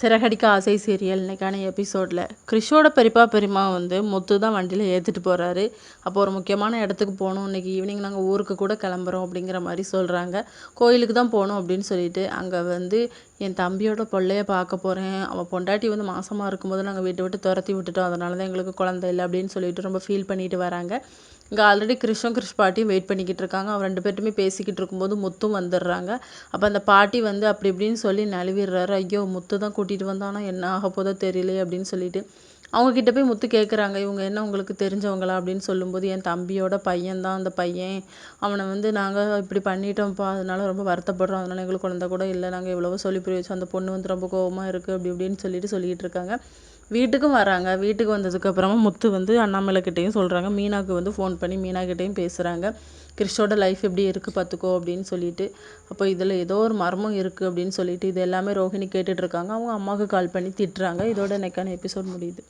சிறகடிக்க ஆசை சீரியல் இன்னைக்கான எபிசோடில் கிறிஷோட பெரியப்பா பெரியமா வந்து முத்து தான் வண்டியில் ஏற்றிட்டு போகிறாரு அப்போ ஒரு முக்கியமான இடத்துக்கு போகணும். இன்றைக்கி ஈவினிங் நாங்கள் ஊருக்கு கூட கிளம்புறோம் அப்படிங்கிற மாதிரி சொல்கிறாங்க கோயிலுக்கு தான் போகணும் அப்படின்னு சொல்லிட்டு அங்கே வந்து என் தம்பியோட பிள்ளைய பார்க்க போகிறேன் அவன் பொண்டாட்டி வந்து மாசமாக இருக்கும்போது நாங்கள் வீட்டை விட்டு துரத்தி விட்டுட்டோம். அதனால தான் எங்களுக்கு குழந்தை இல்லை அப்படின்னு சொல்லிட்டு ரொம்ப ஃபீல் பண்ணிட்டு வராங்க. இங்கே ஆல்ரெடி கிருஷ்ணம் கிருஷ் பாட்டியும் வெயிட் பண்ணிக்கிட்டு இருக்காங்க. அவன் ரெண்டு பேர்ட்டுமே பேசிக்கிட்டு இருக்கும்போது முத்தும் வந்துடுறாங்க. அப்போ அந்த பாட்டி வந்து அப்படி இப்படின்னு சொல்லி நழுவிடுறாரு. ஐயோ முத்து தான் கூட்டிகிட்டு வந்தானா. என்ன ஆக போதோ தெரியலையே அப்படின்னு சொல்லிட்டு அவங்கக்கிட்ட போய் முத்து கேட்குறாங்க இவங்க என்ன உங்களுக்கு தெரிஞ்சவங்களா அப்படின்னு சொல்லும்போது என் தம்பியோட பையன் தான் அந்த பையன். அவனை வந்து நாங்கள் இப்படி பண்ணிட்டோம்ப்பா. அதனால ரொம்ப வருத்தப்படுறோம். அதனால எங்களுக்கு குழந்த கூட இல்லை. நாங்கள் எவ்வளவோ சொல்லி புரிய வச்சு அந்த பொண்ணு வந்து ரொம்ப கோபமாக இருக்குது அப்படி இப்படின்னு சொல்லிட்டு சொல்லிகிட்டு இருக்காங்க. வீட்டுக்கும் வராங்க. வீட்டுக்கு வந்ததுக்கப்புறமா முத்து வந்து அண்ணாமலைக்கிட்டேயும் சொல்கிறாங்க மீனாவுக்கு வந்து ஃபோன் பண்ணி மீனாக்கிட்டேயும் பேசுகிறாங்க கிறிஷோட லைஃப் எப்படி இருக்குது பார்த்துக்கோ அப்படின்னு சொல்லிட்டு. அப்போ இதில் ஏதோ ஒரு மர்மம் இருக்குது அப்படின்னு சொல்லிட்டு இது எல்லாமே ரோஹிணி கேட்டுட்ருக்காங்க அவங்க அம்மாவுக்கு கால் பண்ணி திட்டுறாங்க. இதோட நெக்கான எபிசோட் முடியுது.